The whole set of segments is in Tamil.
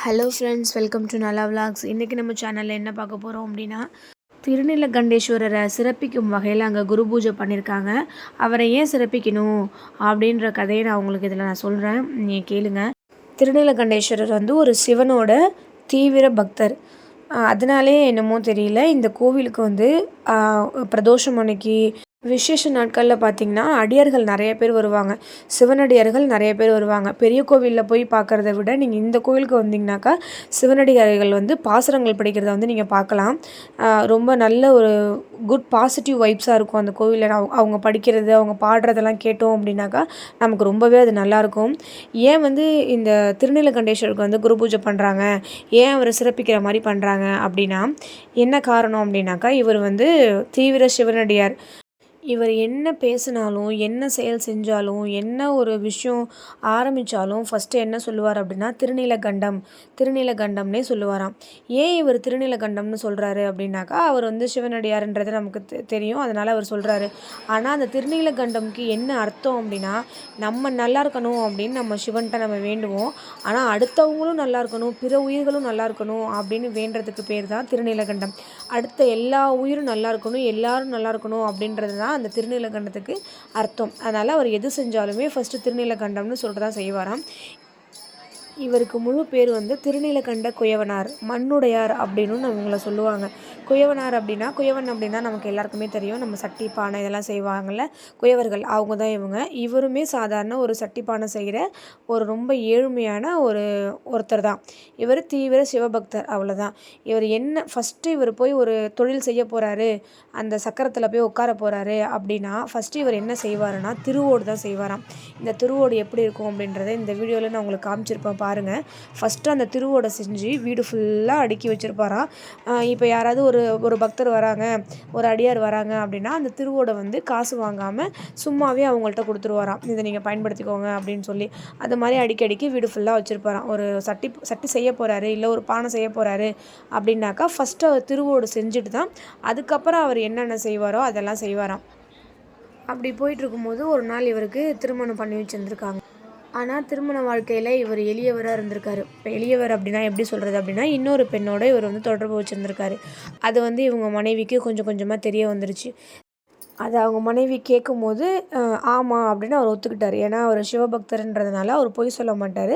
ஹலோ ஃப்ரெண்ட்ஸ் வெல்கம் டு நல்லா விலாக்ஸ் இன்றைக்கி நம்ம சேனலில் என்ன பார்க்க போகிறோம் அப்படின்னா திருநீலகண்டேஸ்வரரை சிறப்பிக்கும் வகையில் அங்கே குரு பூஜை பண்ணியிருக்காங்க அவரை ஏன் சிறப்பிக்கணும் அப்படின்ற கதையை நான் உங்களுக்கு இதில் நான் சொல்கிறேன் நீங்கள் கேளுங்க. திருநீலகண்டேஸ்வரர் வந்து ஒரு சிவனோட தீவிர பக்தர். அதனாலே என்னமோ தெரியல இந்த கோவிலுக்கு வந்து பிரதோஷம் அன்னைக்கு விசேஷ நாட்களில் பார்த்திங்கன்னா அடியார்கள் நிறைய பேர் வருவாங்க. சிவனடியார்கள் நிறைய பேர் வருவாங்க. பெரிய கோவிலில் போய் பார்க்குறத விட நீங்கள் இந்த கோவிலுக்கு வந்தீங்கனாக்கா சிவனடியார்கள் வந்து பாசுரங்கள் படிக்கிறத வந்து நீங்கள் பார்க்கலாம் ரொம்ப நல்ல ஒரு குட் பாசிட்டிவ் வைப்ஸாக இருக்கும் அந்த கோவிலில். அவங்க அவங்க படிக்கிறது அவங்க பாடுறதெல்லாம் கேட்டோம் அப்படின்னாக்கா நமக்கு ரொம்பவே அது நல்லாயிருக்கும் ஏன் வந்து இந்த திருநீலகண்டேஸ்வருக்கு வந்து குரு பூஜை பண்ணுறாங்க ஏன் அவரை சிறப்பிக்கிற மாதிரி பண்ணுறாங்க அப்படின்னா என்ன காரணம் அப்படின்னாக்கா இவர் வந்து தீவிர சிவனடியார். இவர் என்ன பேசினாலும் என்ன செயல் செஞ்சாலும் என்ன ஒரு விஷயம் ஆரம்பித்தாலும் ஃபஸ்ட்டு என்ன சொல்லுவார் அப்படின்னா திருநீலகண்டம் திருநீலகண்டம்னே சொல்லுவாராம். ஏன் இவர் திருநீலகண்டம்னு சொல்கிறாரு அப்படின்னாக்கா அவர் வந்து சிவனடியார்ன்றது நமக்கு தெ- தெரியும். அதனால் அவர் சொல்கிறாரு ஆனால் அந்த திருநீலகண்டம்க்கு என்ன அர்த்தம் அப்படின்னா நம்ம நல்லா இருக்கணும் அப்படின்னு நம்ம சிவன்கிட்ட நம்ம வேண்டுவோம். ஆனால் அடுத்தவங்களும் நல்லா இருக்கணும் பிற உயிர்களும் நல்லா இருக்கணும் அப்படின்னு வேண்டுறதுக்கு பேர் தான் திருநீலகண்டம். அடுத்த எல்லா உயிரும் நல்லா இருக்கணும் எல்லாரும் நல்லா இருக்கணும் அப்படின்றது தான் அந்த திருநீலகண்டத்துக்கு அர்த்தம். அதனால் அவர் எது செஞ்சாலுமே ஃபஸ்ட்டு திருநீலகண்டம்னு சொல்லிட்டு தான் செய்வாராம். இவருக்கு முழு பேர் வந்து திருநீலகண்ட குயவனார் மண்ணுடையார் அப்படின்னு இவங்கள சொல்லுவாங்க. குயவனார் அப்படின்னா குயவன் அப்படின்னா நமக்கு எல்லாருக்குமே தெரியும். நம்ம சட்டி பானை இதெல்லாம் செய்வாங்கள்ல குயவர்கள். அவங்க தான் இவங்க. இவருமே சாதாரண ஒரு சட்டி பானை செய்கிற ஒரு ரொம்ப ஏழ்மையான ஒரு ஒருத்தர் தான். இவர் தீவிர சிவபக்தர் அவ்வளோதான் இவர் என்ன ஃபஸ்ட்டு இவர் போய் ஒரு தொழில் செய்ய போகிறாரு அந்த சக்கரத்தில் போய் உட்கார போகிறாரு அப்படின்னா ஃபஸ்ட்டு இவர் என்ன செய்வாருன்னா திருவோடு தான் செய்வாராம். இந்த திருவோடு எப்படி இருக்கும் அப்படின்றத இந்த வீடியோவில் நான் உங்களுக்கு காமிச்சிருப்பேன் பாருங்கள் ஃபஸ்ட்டு அந்த திருவோடை செஞ்சு வீடு ஃபுல்லாக அடுக்கி வச்சுருப்பாராம். இப்போ யாராவது ஒரு ஒரு பக்தர் வராங்க ஒரு அடியார் வராங்க அப்படின்னா அந்த திருவோடை வந்து காசு வாங்காமல் சும்மாவே அவங்கள்ட்ட கொடுத்துருவாராம். இதை நீங்கள் பயன்படுத்திக்கோங்க அப்படின்னு சொல்லி. அது மாதிரி அடிக்கடிக்கு வீடு ஃபுல்லாக வச்சுருப்பாராம். ஒரு சட்டி சட்டி செய்ய போகிறாரு இல்லை ஒரு பானை செய்ய போகிறாரு அப்படின்னாக்கா ஃபஸ்ட்டு அவர் திருவோடு செஞ்சுட்டு தான் அதுக்கப்புறம் அவர் என்னென்ன செய்வாரோ அதெல்லாம் செய்வாராம். அப்படி போயிட்டு இருக்கும்போது ஒரு நாள் இவருக்கு திருமணம் பண்ணி வச்சுருந்துருக்காங்க. ஆனால் திருமண வாழ்க்கையில் இவர் எளியவராக இருந்திருக்காரு. இப்போ எளியவர் அப்படின்னா எப்படி சொல்கிறது அப்படின்னா இன்னொரு பெண்ணோட இவர் வந்து தொடர்பு வச்சுருந்துருக்காரு. அது வந்து இவங்க மனைவிக்கு கொஞ்சம் கொஞ்சமாக தெரிய வந்துருச்சு. அதை அவங்க மனைவி கேட்கும்போது ஆமாம் அப்படின்னு அவர் ஒத்துக்கிட்டார். ஏன்னா அவர் சிவபக்தர்ன்றதுனால அவர் பொய் சொல்ல மாட்டார்.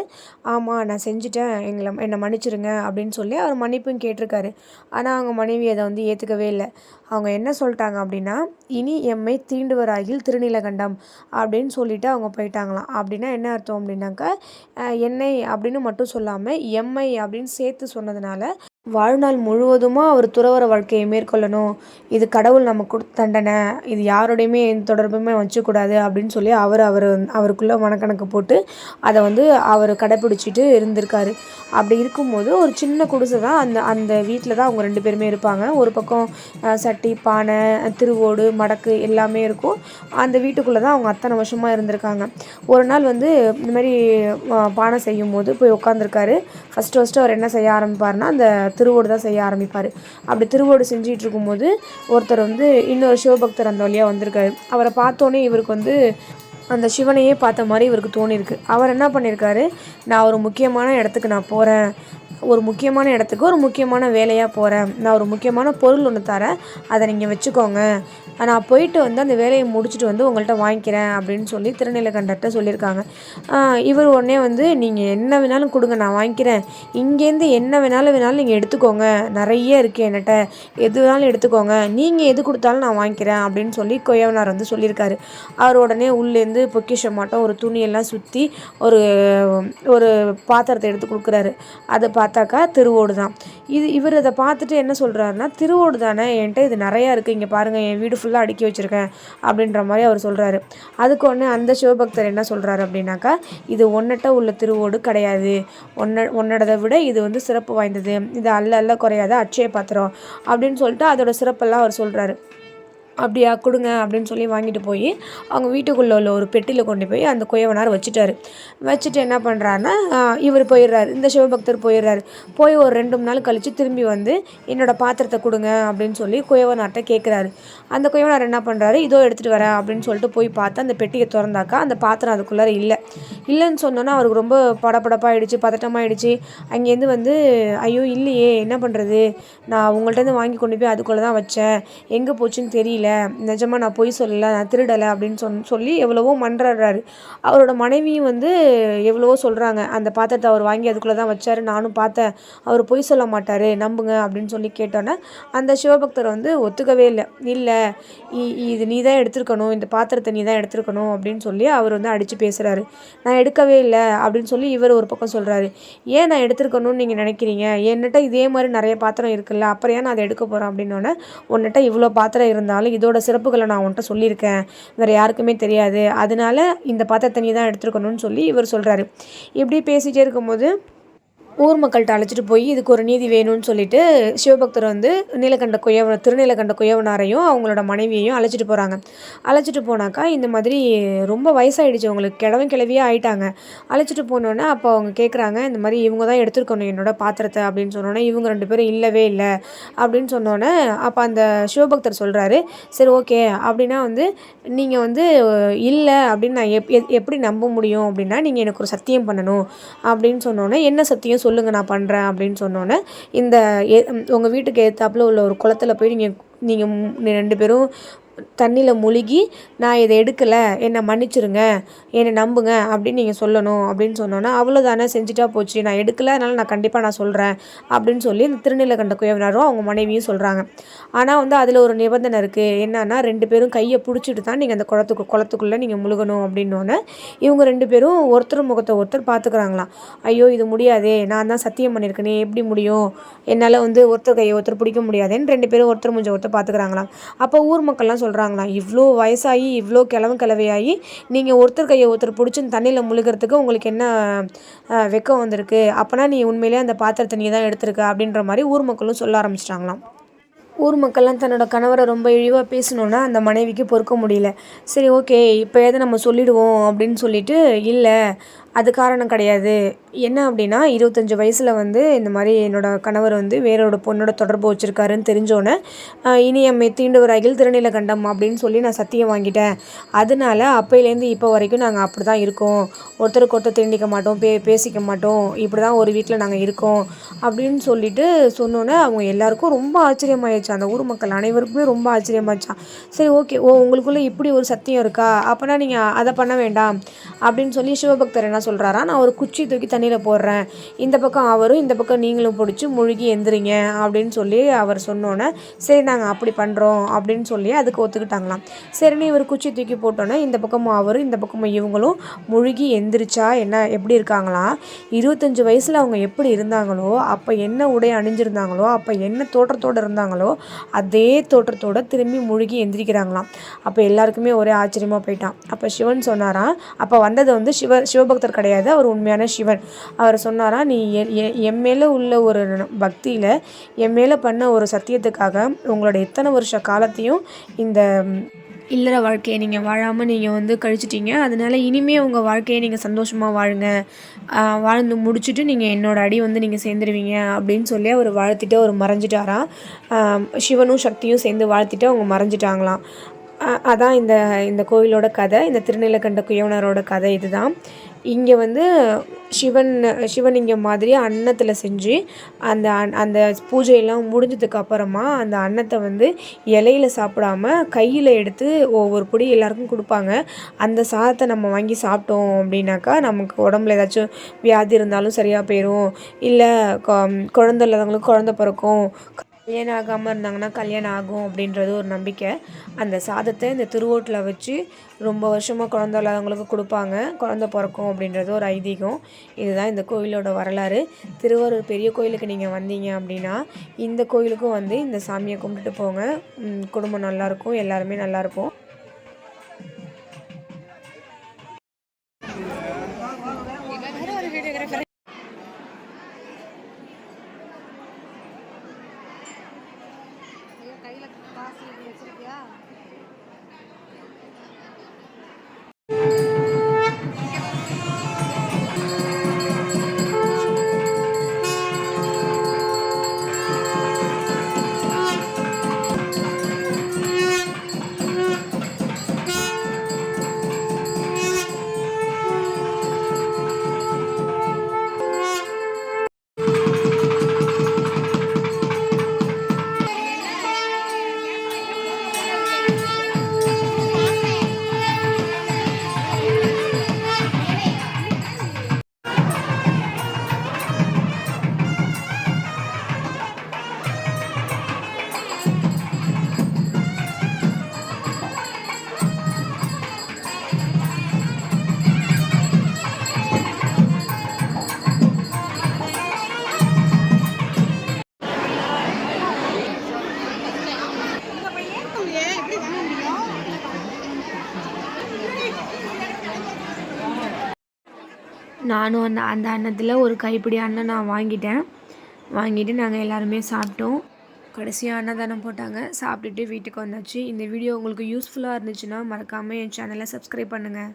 ஆமாம் நான் செஞ்சுட்டேன். எங்களை என்னை மன்னிச்சிருங்க அப்படின்னு சொல்லி அவர் மன்னிப்பும் கேட்டிருக்காரு. ஆனால் அவங்க மனைவி அதை வந்து ஏற்றுக்கவே இல்லை. அவங்க என்ன சொல்லிட்டாங்க அப்படின்னா இனி எம்மை தீண்டுவராகில் திருநீலகண்டம் அப்படின்னு சொல்லிட்டு அவங்க போயிட்டாங்களாம். அப்படின்னா என்ன அர்த்தம் அப்படின்னாக்கா என்னை அப்படின்னு மட்டும் சொல்லாமல் எம்ஐ அப்படின்னு சேர்த்து சொன்னதுனால வாழ்நாள் முழுவதுமா அவர் துறவற வாழ்க்கையை மேற்கொள்ளணும். இது கடவுள் நமக்கு கொடுத்த தண்டனை. இது யாரோடையுமே எந்த தொடர்புமே வச்சுக்கூடாது அப்படின்னு சொல்லி அவர் அவர் அவருக்குள்ளே மனக்கணக்கு போட்டு அதை வந்து அவர் கடைப்பிடிச்சிட்டு இருந்திருக்காரு. அப்படி இருக்கும்போது ஒரு சின்ன குடிசை தான் அந்த அந்த வீட்டில் தான் அவங்க ரெண்டு பேருமே இருப்பாங்க. ஒரு பக்கம் சட்டி பானை திருவோடு மடக்கு எல்லாமே இருக்கும். அந்த வீட்டுக்குள்ளே தான் அவங்க அத்தனை வருஷமாக இருந்திருக்காங்க. ஒரு நாள் வந்து இந்த மாதிரி பானை செய்யும் போது போய் உட்காந்துருக்காரு ஃபஸ்ட்டு ஃபஸ்ட்டு அவர் என்ன செய்ய ஆரம்பிப்பார்னா அந்த திருவோடு தான் செய்ய ஆரம்பிப்பார். அப்படி திருவோடு செஞ்சிகிட்டு இருக்கும்போது ஒருத்தர் வந்து இன்னொரு சிவபக்தர் அந்த வழியாக வந்திருக்காரு. அவரை பார்த்தோன்னே இவருக்கு வந்து அந்த சிவனையே பார்த்த மாதிரி இவருக்கு தோணியிருக்கு. அவர் என்ன பண்ணியிருக்காரு? நான் ஒரு முக்கியமான இடத்துக்கு நான் போகிறேன் ஒரு முக்கியமான இடத்துக்கு ஒரு முக்கியமான வேலையாக போகிறேன் நான் ஒரு முக்கியமான பொருள் ஒன்று தரேன். அதை நீங்கள் வச்சுக்கோங்க. நான் போயிட்டு வந்து அந்த வேலையை முடிச்சுட்டு வந்து உங்கள்கிட்ட வாங்கிக்கிறேன் அப்படின்னு சொல்லி திருநீலகண்டர்கிட்ட சொல்லியிருக்காங்க. இவர் உடனே வந்து நீங்கள் என்ன வேணாலும் கொடுங்க நான் வாங்கிக்கிறேன். இங்கேருந்து என்ன வேணாலும் வேணாலும் நீங்கள் எடுத்துக்கோங்க. நிறைய இருக்குது என்கிட்ட. எது வேணாலும் எடுத்துக்கோங்க. நீங்கள் எது கொடுத்தாலும் நான் வாங்கிக்கிறேன் அப்படின்னு சொல்லி கொய்யவனார் வந்து சொல்லியிருக்காரு. அவர் உடனே உள்ளேருந்து பொக்கிஷம் மாட்டோம் ஒரு துணியெல்லாம் சுற்றி ஒரு ஒரு பாத்திரத்தை எடுத்து கொடுக்குறாரு. அதை பார்த்தாக்கா திருவோடு தான். இது இவர் அதை பார்த்துட்டு என்ன சொல்கிறாருன்னா திருவோடு தானே என்கிட்ட இது நிறையா இருக்குது இங்கே பாருங்கள் என் வீடு ஃபுல்லாக அடுக்கி வச்சுருக்கேன் அப்படின்ற மாதிரி அவர் சொல்கிறாரு அதுக்கு ஒன்று அந்த சிவபக்தர் என்ன சொல்கிறாரு அப்படின்னாக்கா இது ஒன்னட்ட உள்ள திருவோடு கிடையாது. ஒன்ன ஒன்னடதை விட இது வந்து சிறப்பு வாய்ந்தது. இது அல்ல அல்ல குறையாத அட்சய பாத்திரம் அப்படின்னு சொல்லிட்டு அதோட சிறப்பெல்லாம் அவர் சொல்கிறாரு அப்படியா கொடுங்க அப்படின்னு சொல்லி வாங்கிட்டு போய் அவங்க வீட்டுக்குள்ளே உள்ள ஒரு பெட்டியில் கொண்டு போய் அந்த குயவனார் வச்சுட்டாரு. வச்சுட்டு என்ன பண்ணுறாருன்னா இவர் போயிடுறாரு இந்த சிவபக்தர் போயிடுறாரு. போய் ஒரு ரெண்டு மூணு நாள் கழித்து திரும்பி வந்து என்னோடய பாத்திரத்தை கொடுங்க அப்படின்னு சொல்லி குயவனார்கிட்ட கேட்குறாரு அந்த குயவனார் என்ன பண்ணுறாரு இதோ எடுத்துகிட்டு வரேன் அப்படின்னு சொல்லிட்டு போய் பார்த்தா அந்த பெட்டியை திறந்தாக்கா அந்த பாத்திரம் அதுக்குள்ளார இல்லை. இல்லைன்னு சொன்னோன்னா அவருக்கு ரொம்ப படப்படப்பாகிடுச்சு பதட்டமாகிடுச்சு அங்கேருந்து வந்து ஐயோ இல்லையே என்ன பண்ணுறது நான் உங்கள்கிட்ட வாங்கி கொண்டு போய் அதுக்குள்ளே தான் வச்சேன். எங்கே போச்சுன்னு தெரியல. நிஜமாக நான் பொய் சொல்லலை நான் திருடலை அப்படின்னு சொன் சொல்லி எவ்வளவோ மன்றாடுறாரு. அவரோட மனைவியும் வந்து எவ்வளவோ சொல்கிறாங்க அந்த பாத்திரத்தை அவர் வாங்கி அதுக்குள்ளே தான் வச்சார். நானும் பார்த்தேன். அவர் பொய் சொல்ல மாட்டார். நம்புங்க அப்படின்னு சொல்லி கேட்டோன்னே அந்த சிவபக்தர் வந்து ஒத்துக்கவே இல்லை. இல்லை இது நீ தான் எடுத்துருக்கணும். இந்த பாத்திரத்தை நீ தான் எடுத்துருக்கணும் அப்படின்னு சொல்லி அவர் வந்து அடித்து பேசுகிறாரு நான் எடுக்கவே இல்லை அப்படின்னு சொல்லி இவர் ஒரு பக்கம் சொல்கிறாரு ஏன் நான் எடுத்துருக்கணும்னு நீங்கள் நினைக்கிறீங்க? என்கிட்ட இதே மாதிரி நிறைய பாத்திரம் இருக்குல்ல. அப்புறம் ஏன் நான் அதை எடுக்க போகிறேன் அப்படின்னோடனே உன்னிட்ட இவ்வளோ பாத்திரம் இருந்தாலும் இதோட சிறப்புகளை நான் உன்ட்ட சொல்லியிருக்கேன். வேறு யாருக்குமே தெரியாது. அதனால இந்த பாத்திரத்தை நீ தான் எடுத்துருக்கணும்னு சொல்லி இவர் சொல்கிறாரு இப்படி பேசிகிட்டே இருக்கும்போது ஊர் மக்கள்கிட்ட அழைச்சிட்டு போய் இதுக்கு ஒரு நீதி வேணும்னு சொல்லிட்டு சிவபக்தர் வந்து நீலகண்ட குயவ திருநீலகண்ட குயவனாரையும் அவங்களோட மனைவியையும் அழைச்சிட்டு போகிறாங்க அழைச்சிட்டு போனாக்கா இந்த மாதிரி ரொம்ப வயசாகிடுச்சு அவங்களுக்கு கிழவன் கிழவியே ஆயிட்டாங்க. அழைச்சிட்டு போனோன்னே அப்போ அவங்க கேட்குறாங்க இந்த மாதிரி இவங்க தான் எடுத்துருக்கணும் என்னோட பாத்திரத்தை அப்படின்னு சொன்னோன்னே இவங்க ரெண்டு பேரும் இல்லவே இல்லை அப்படின்னு சொன்னோன்னே அப்போ அந்த சிவபக்தர் சொல்கிறாரு சரி ஓகே. அப்படின்னா வந்து நீங்கள் வந்து இல்லை அப்படின்னு நான் எப் எப்படி நம்ப முடியும் அப்படின்னா நீங்கள் எனக்கு ஒரு சத்தியம் பண்ணணும் அப்படின்னு சொன்னோன்னே என்ன சத்தியம் சொல்லுங்கள் நான் பண்ணுறேன் அப்படின்னு சொன்னோன்னே இந்த உங்கள் வீட்டுக்கு ஏற்றாப்புல உள்ள ஒரு குளத்துல போய் நீங்கள் நீங்கள் ரெண்டு பேரும் தண்ணியில் முழுகி நான் இதை எடுக்கலை. என்னை மன்னிச்சிருங்க. என்னை நம்புங்க அப்படின்னு நீங்கள் சொல்லணும் அப்படின்னு சொன்னோன்னா அவ்வளோதானே செஞ்சுட்டா போச்சு. நான் எடுக்கலை. அதனால் நான் கண்டிப்பாக நான் சொல்கிறேன் அப்படின்னு சொல்லி இந்த திருநீலகண்ட குயவனாரும் அவங்க மனைவியும் சொல்கிறாங்க ஆனால் வந்து அதில் ஒரு நிபந்தனை இருக்குது என்னன்னா ரெண்டு பேரும் கையை பிடிச்சிட்டு தான் நீங்கள் அந்த குளத்துக்கு குளத்துக்குள்ளே நீங்கள் முழுகணும் அப்படின்னோடனே இவங்க ரெண்டு பேரும் ஒருத்தர் முகத்தை ஒருத்தர் பார்த்துக்குறாங்களாம் ஐயோ இது முடியாதே. நான் தான் சத்தியம் பண்ணியிருக்கேனே எப்படி முடியும்? என்னால் வந்து ஒருத்தர் கையை ஒருத்தர் பிடிக்க முடியாதேன்னு ரெண்டு பேரும் ஒருத்தர் முடிஞ்ச ஒருத்தர் பார்த்துக்குறாங்களாம் அப்போ ஊர் மக்கள்லாம் சொல்கிறாங்களாம் இவ்வளோ வயசாகி இவ்வளோ கிழவு கிளவையாகி நீங்கள் ஒருத்தர் கையை ஒருத்தர் பிடிச்சி தண்ணியில் முழுகிறதுக்கு உங்களுக்கு என்ன வெக்கம் வந்திருக்கு? அப்போனா நீ உண்மையிலே அந்த பாத்திரத்தை நீ தான் எடுத்திருக்க? அப்படின்ற மாதிரி ஊர் மக்களும் சொல்ல ஆரம்பிச்சிட்டாங்களாம். ஊர் மக்கள்லாம் தன்னோட கணவரை ரொம்ப இழிவாக பேசணுன்னா அந்த மனைவிக்கு பொறுக்க முடியல. சரி ஓகே இப்போ எதை நம்ம சொல்லிவிடுவோம் அப்படின்னு சொல்லிட்டு இல்லை அது காரணம் கிடையாது. என்ன அப்படின்னா இருபத்தஞ்சி வயசில் வந்து இந்த மாதிரி என்னோடய கணவர் வந்து வேறோட பொண்ணோட தொடர்பு வச்சுருக்காருன்னு தெரிஞ்சோன்னே இனி எம்மை தீண்டுவராகில் திருநீலகண்டம் அப்படின்னு சொல்லி நான் சத்தியம் வாங்கிட்டேன். அதனால அப்போலேருந்து இப்போ வரைக்கும் நாங்கள் அப்படி தான் இருக்கோம். ஒருத்தருக்கு ஒருத்தர் தீண்டிக்க மாட்டோம் பே பேசிக்க மாட்டோம். இப்படி தான் ஒரு வீட்டில் நாங்கள் இருக்கோம் அப்படின்னு சொல்லிட்டு சொன்னோன்னே அவங்க எல்லாருக்கும் ரொம்ப ஆச்சரியமாயிடுச்சு. அந்த ஊர் மக்கள் அனைவருக்குமே ரொம்ப ஆச்சரியமாச்சான் சரி ஓகே ஓ உங்களுக்குள்ளே இப்படி ஒரு சத்தியம் இருக்கா? அப்போனா நீங்கள் அதை பண்ண வேண்டாம். அப்படின்னு சொல்லி சிவபக்தர் என்ன சொல்கிறாரா நான் ஒரு குச்சி தூக்கி தண்ணியில் போடுறேன். இந்த பக்கம் அவரும் இந்த பக்கம் நீங்களும் பிடிச்சி முழுகி எந்திரிங்க அப்படின்னு சொல்லி அவர் சொன்னோன்னே சரி நாங்கள் அப்படி பண்ணுறோம் அப்படின்னு சொல்லி அதுக்கு ஒத்துக்கிட்டாங்களாம். சரின்னு இவர் குச்சி தூக்கி போட்டோன்னே இந்த பக்கமும் அவரும் இந்த பக்கமும் இவங்களும் முழுகி எந்திரிச்சா என்ன எப்படி இருக்காங்களாம் இருபத்தஞ்சி வயசில் அவங்க எப்படி இருந்தாங்களோ அப்போ என்ன உடை அணிஞ்சிருந்தாங்களோ அப்போ என்ன தோற்றத்தோடு இருந்தாங்களோ அதே தோற்றத்தோடு திரும்பி முழுகி எந்திரிக்கிறாங்களாம். அப்போ எல்லாருக்குமே ஒரே ஆச்சரியமாக போயிட்டான். அப்போ சிவன் சொன்னாராம் அப்போ வந்தது வந்து சிவ சிவபக்தர் கிடையாது அவர் உண்மையான சிவன். அவர் சொன்னாராம் நீ என் மேலே உள்ள ஒரு பக்தியில் என் மேலே பண்ண ஒரு சத்தியத்துக்காக உங்களோட எத்தனை வருஷ காலத்தையும் இந்த இல்லற வாழ்க்கையை நீங்கள் வாழாமல் நீங்கள் வந்து கழிச்சிட்டீங்க. அதனால் இனிமேல் உங்கள் வாழ்க்கையை நீங்கள் சந்தோஷமாக வாழுங்க. வாழ்ந்து முடிச்சுட்டு நீங்கள் என்னோடய அடி வந்து நீங்கள் சேர்ந்துருவீங்க அப்படின்னு சொல்லி அவர் வாழ்த்திட்டு அவர் மறைஞ்சிட்டாராம். சிவனும் சக்தியும் சேர்ந்து வாழ்த்திட்டு அவங்க மறைஞ்சிட்டாங்களாம். அதான் இந்த இந்த கோயிலோட கதை. இந்த திருநீலகண்ட குயவனரோட கதை இதுதான். இங்கே வந்து சிவன் சிவலிங்கம் மாதிரி அன்னத்தில் செஞ்சு அந்த அந்த பூஜையெல்லாம் முடிஞ்சதுக்கு அப்புறமா அந்த அன்னத்தை வந்து இலையில சாப்பிடாம கையில் எடுத்து ஒவ்வொரு பொடி எல்லாருக்கும் கொடுப்பாங்க. அந்த சாதத்தை நம்ம வாங்கி சாப்பிட்டோம் அப்படின்னாக்கா நமக்கு உடம்புல ஏதாச்சும் வியாதி இருந்தாலும் சரியாக போயிடும் இல்லை குழந்த இல்லாதவங்களுக்கு குழந்த பிறக்கும். கல்யாணம் ஆகாமல் இருந்தாங்கன்னா கல்யாணம் ஆகும் அப்படின்றது ஒரு நம்பிக்கை. அந்த சாதத்தை இந்த திருவோட்டில் வச்சு ரொம்ப வருஷமாக குழந்த இல்லாதவங்களுக்கு கொடுப்பாங்க. குழந்த பிறக்கும் அப்படின்றது ஒரு ஐதீகம். இதுதான் இந்த கோவிலோட வரலாறு. திருவாரூர் பெரிய கோயிலுக்கு நீங்கள் வந்தீங்க அப்படின்னா இந்த கோயிலுக்கும் வந்து இந்த சாமியை கும்பிட்டுட்டு போங்க. குடும்பம் நல்லாயிருக்கும் எல்லாருமே நல்லாயிருப்போம் 级别啊。நானும் அந்த அந்த அன்னத்தில் ஒரு கைப்பிடி அன்னம் நான் வாங்கிட்டேன். வாங்கிட்டு நாங்கள் எல்லாருமே சாப்பிட்டோம். கடைசியாக அன்னதானம் போட்டாங்க. சாப்பிட்டுட்டு வீட்டுக்கு வந்தாச்சு. இந்த வீடியோ உங்களுக்கு யூஸ்ஃபுல்லாக இருந்துச்சுன்னா மறக்காமல் என் சேனலை சப்ஸ்கிரைப் பண்ணுங்கள்